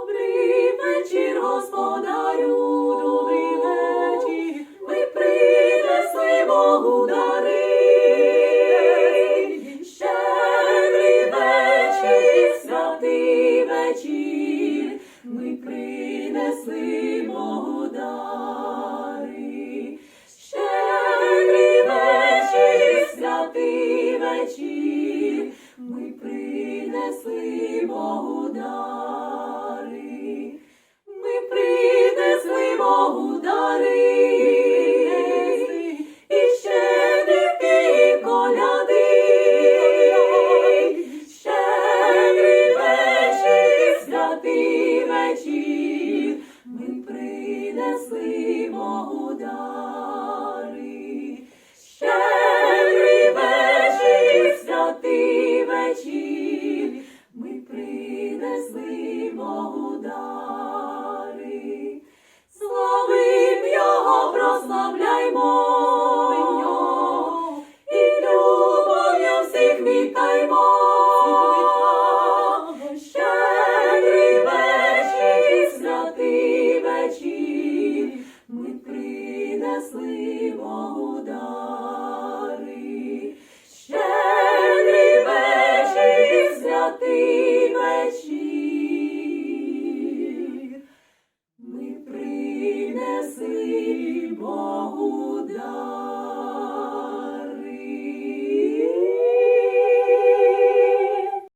Добрий вечір, господарю, вечір. Ми принесли Богу дари. Щедрий вечір, святий вечір. Ми принесли Богу дари. Щедрий вечір, вечір. Ми принесли Богу. Святий щасливого дня.